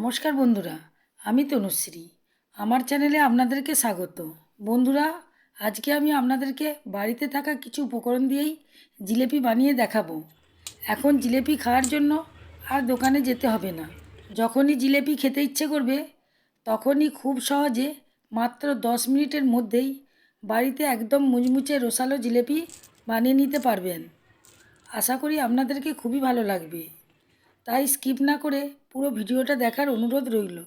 নমস্কার বন্ধুরা, আমি তনুশ্রী। আমার চ্যানেলে আপনাদেরকে স্বাগত। বন্ধুরা, আজকে আমি আপনাদেরকে বাড়িতে থাকা কিছু উপকরণ দিয়েই জিলেপি বানিয়ে দেখাবো। এখন জিলেপি খাওয়ার জন্য আর দোকানে যেতে হবে না। যখনই জিলেপি খেতে ইচ্ছে করবে, তখনই খুব সহজে মাত্র দশ মিনিটের মধ্যেই বাড়িতে একদম মুচমুচে রসালো জিলেপি বানিয়ে নিতে পারবেন। আশা করি আপনাদেরকে খুবই ভালো লাগবে। তাই স্কিপ না করে পুরো ভিডিওটা দেখার অনুরোধ রইল।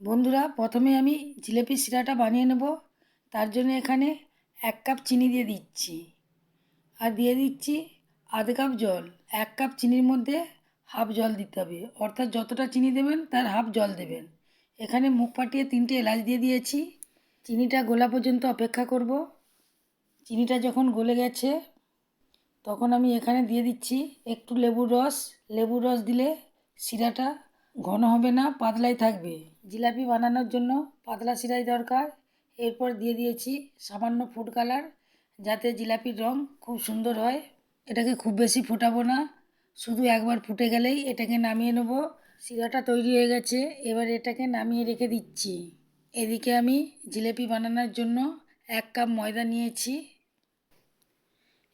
বন্ধুরা, প্রথমে আমি জিলেপি শিরাটা বানিয়ে নেব। তার জন্য এখানে এক কাপ চিনি দিয়ে দিচ্ছি। আর দিয়ে দিচ্ছি আধ কাপ জল। এক কাপ চিনির মধ্যে হাফ জল দিতে হবে। অর্থাৎ যতটা চিনি দেবেন, তার হাফ জল দেবেন। এখানে মুখ ফাটিয়ে তিনটে এলাচ দিয়ে দিয়েছি। চিনিটা গোলা পর্যন্ত অপেক্ষা করব। চিনিটা যখন গলে গেছে তখন আমি এখানে দিয়ে দিচ্ছি একটু লেবুর রস। লেবুর রস দিলে শিরাটা ঘন হবে না, পাতলাই থাকবে। জিলাপি বানানোর জন্য পাতলা শিরাই দরকার। এরপর দিয়ে দিয়েছি সামান্য ফুড কালার যাতে জিলাপির রং খুব সুন্দর হয়। এটাকে খুব বেশি ফোটাবো না, শুধু একবার ফুটে গেলেই এটাকে নামিয়ে নেব। শিরাটা তৈরি হয়ে গেছে, এবার এটাকে নামিয়ে রেখে দিচ্ছি। এদিকে আমি জিলাপি বানানোর জন্য এক কাপ ময়দা নিয়েছি।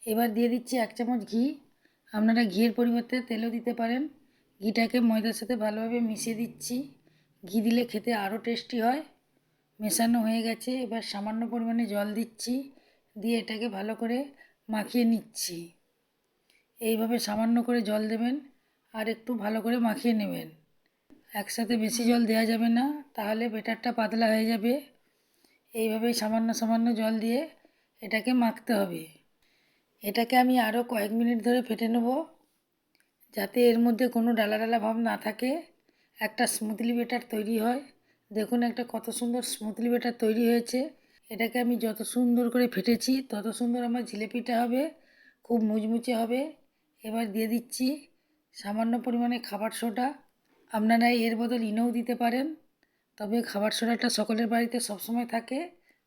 এবার দিয়ে দিচ্ছি এক চামচ ঘি। আপনারা ঘিয়ের পরিবর্তে তেলও দিতে পারেন। ঘিটাকে ময়দার সাথে ভালোভাবে মিশিয়ে দিচ্ছি। ঘি দিলে খেতে আরও টেস্টি হয়। মেশানো হয়ে গেছে। এবার সামান্য পরিমাণে জল দিচ্ছি। দিয়ে এটাকে ভালো করে মাখিয়ে নিচ্ছি। এইভাবে সামান্য করে জল দেবেন আর একটু ভালো করে মাখিয়ে নেবেন। একসাথে বেশি জল দেওয়া যাবে না, তাহলে বেটারটা পাতলা হয়ে যাবে। এইভাবে সামান্য সামান্য জল দিয়ে এটাকে মাখতে হবে। এটাকে আমি আরও কয়েক মিনিট ধরে ফেটে নেব, যাতে এর মধ্যে কোনো ডালা ডালা ভাব না থাকে। একটা স্মুথলি বেটার তৈরি হয়। দেখুন একটা কত সুন্দর স্মুথলি বেটার তৈরি হয়েছে। এটাকে আমি যত সুন্দর করে ফেটেছি, তত সুন্দর আমার জিলেপিটা হবে, খুব মুচমুচে হবে। এবার দিয়ে দিচ্ছি সামান্য পরিমাণে খাবার সোডা। আপনারা এর বদল ইনোও দিতে পারেন, তবে খাবার সোডাটা সকলের বাড়িতে সবসময় থাকে,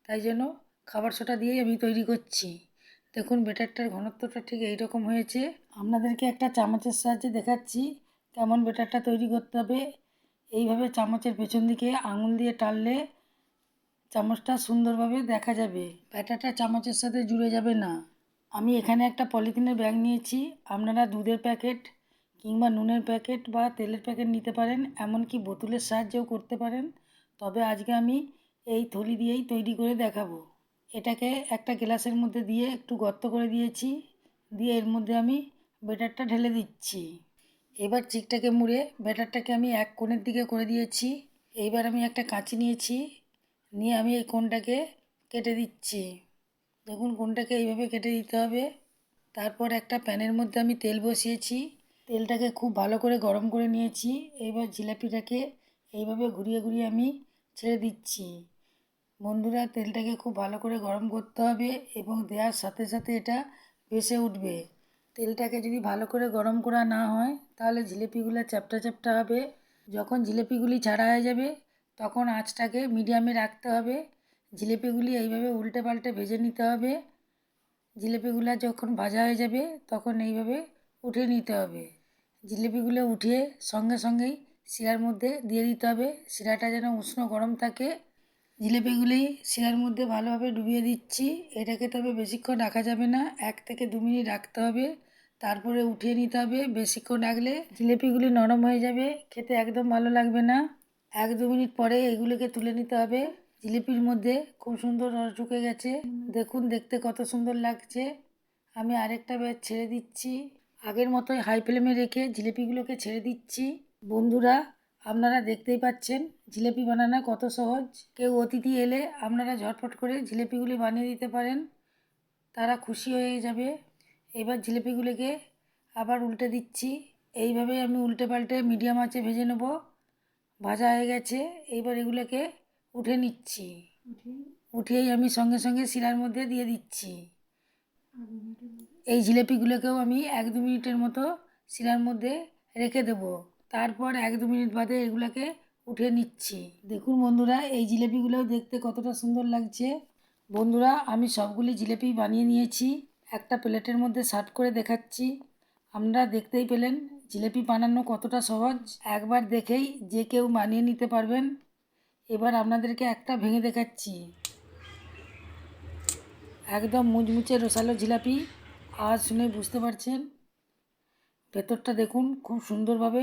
তাই জন্য খাবার সোডা দিয়েই আমি তৈরি করছি। দেখুন, বেটারটার ঘনত্বটা ঠিক এই রকম হয়েছে। আপনাদেরকে একটা চামচের সাহায্যে দেখাচ্ছি কেমন বেটারটা তৈরি করতে হবে। এইভাবে চামচের পেছন দিকে আঙুল দিয়ে টানলে চামচটা সুন্দরভাবে দেখা যাবে। ব্যাটারটা চামচের সাথে জুড়ে যাবে না। আমি এখানে একটা পলিথিনের ব্যাগ নিয়েছি। আপনারা দুধের প্যাকেট কিংবা নুনের প্যাকেট বা তেলের প্যাকেট নিতে পারেন, এমনকি বোতলের সাহায্যেও করতে পারেন। তবে আজকে আমি এই থলি দিয়েই তৈরি করে দেখাবো। এটাকে একটা গ্লাসের মধ্যে দিয়ে একটু গর্ত করে দিয়েছি। দিয়ে এর মধ্যে আমি ব্যাটারটা ঢেলে দিচ্ছি। এবার চিকটাকে মুড়ে ব্যাটারটাকে আমি এক কোণের দিকে করে দিয়েছি। এইবার আমি একটা কাঁচি নিয়েছি। নিয়ে আমি এই কোণটাকে কেটে দিচ্ছি। দেখুন, কোণটাকে এইভাবে কেটে দিতে হবে। তারপর একটা প্যানের মধ্যে আমি তেল বসিয়েছি। তেলটাকে খুব ভালো করে গরম করে নিয়েছি। এইবার জিলাপিটাকে এইভাবে ঘুরিয়ে ঘুরিয়ে আমি ছেড়ে দিচ্ছি। বন্ধুরা, তেলটাকে খুব ভালো করে গরম করতে হবে এবং দেওয়ার সাথে সাথে এটা ভেসে উঠবে। তেলটাকে যদি ভালো করে গরম করা না হয়, তাহলে জিলিপিগুলো চ্যাপটা চ্যাপটা হবে। যখন জিলিপিগুলি ছাড়া হয়ে যাবে, তখন আঁচটাকে মিডিয়ামে রাখতে হবে। জিলিপিগুলি এইভাবে উল্টে পাল্টে ভেজে নিতে হবে। জিলিপিগুলো যখন ভাজা হয়ে যাবে, তখন এইভাবে উঠিয়ে নিতে হবে। জিলিপিগুলো উঠিয়ে সঙ্গে সঙ্গেই শিরার মধ্যে দিয়ে দিতে হবে। শিরাটা যেন উষ্ণ গরম থাকে। জিলিপিগুলি শিরার মধ্যে ভালোভাবে ডুবিয়ে দিচ্ছি। এটাকে তবে বেশিক্ষণ রাখা যাবে না। এক থেকে দু মিনিট রাখতে হবে। তারপরে উঠিয়ে নিতে হবে। বেশিক্ষণ রাখলে জিলিপিগুলি নরম হয়ে যাবে। খেতে একদম ভালো লাগবে না। এক দু মিনিট পরে এগুলিকে তুলে নিতে হবে। জিলিপির মধ্যে খুব সুন্দর রস ঢুকে গেছে। দেখুন, দেখতে কত সুন্দর লাগছে। আমি আরেকটা ব্যাচ ছেড়ে দিচ্ছি। আগের মতোই হাই ফ্লেমে রেখে জিলিপিগুলোকে ছেড়ে দিচ্ছি। বন্ধুরা আপনারা দেখতেই পাচ্ছেন জিলেপি বানানো কত সহজ। কেউ অতিথি এলে আপনারা ঝটপট করে জিলেপিগুলি বানিয়ে দিতে পারেন। তারা খুশি হয়ে যাবে। এবার জিলেপিগুলিকে আবার উল্টে দিচ্ছি। এইভাবে আমি উল্টে পাল্টে মিডিয়াম আঁচে ভেজে নেব। ভাজা হয়ে গেছে। এইবার এগুলোকে উঠে নিচ্ছি। উঠিয়েই আমি সঙ্গে সঙ্গে শিরার মধ্যে দিয়ে দিচ্ছি। এই জিলেপিগুলোকেও আমি এক দু মিনিটের মতো শিরার মধ্যে রেখে দেবো। তারপর এক দু মিনিট বাদে এগুলোকে উঠিয়ে নিচ্ছি। দেখুন বন্ধুরা, এই জিলেপিগুলোও দেখতে কতটা সুন্দর লাগছে। বন্ধুরা, আমি সবগুলি জিলেপি বানিয়ে নিয়েছি। একটা প্লেটের মধ্যে সার্ভ করে দেখাচ্ছি। আপনারা দেখতেই পেলেন, জিলেপি বানানো কতটা সহজ। একবার দেখেই যে কেউ বানিয়ে নিতে পারবেন। এবার আপনাদেরকে একটা ভেঙে দেখাচ্ছি। একদম মুচমুচে রসালো জিলাপি, আওয়াজ শুনে বুঝতে পারছেন। ভেতরটা দেখুন, খুব সুন্দরভাবে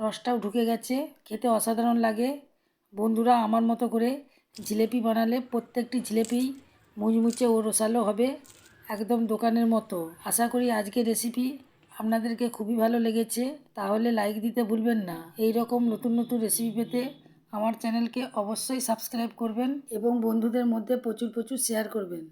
রসটাও ঢুকে গেছে, খেতে অসাধারণ লাগে। বন্ধুরা, আমার মতো করে জিলেপি বানালে প্রত্যেকটি জিলেপি মুচমুচে ও রসালো হবে একদম দোকানের মতো। আশা করি আজকের রেসিপি আপনাদেরকে খুবই ভালো লেগেছে। তাহলে লাইক দিতে ভুলবেন না। এই রকম নতুন নতুন রেসিপি পেতে আমার চ্যানেলকে অবশ্যই সাবস্ক্রাইব করবেন এবং বন্ধুদের মধ্যে প্রচুর প্রচুর শেয়ার করবেন।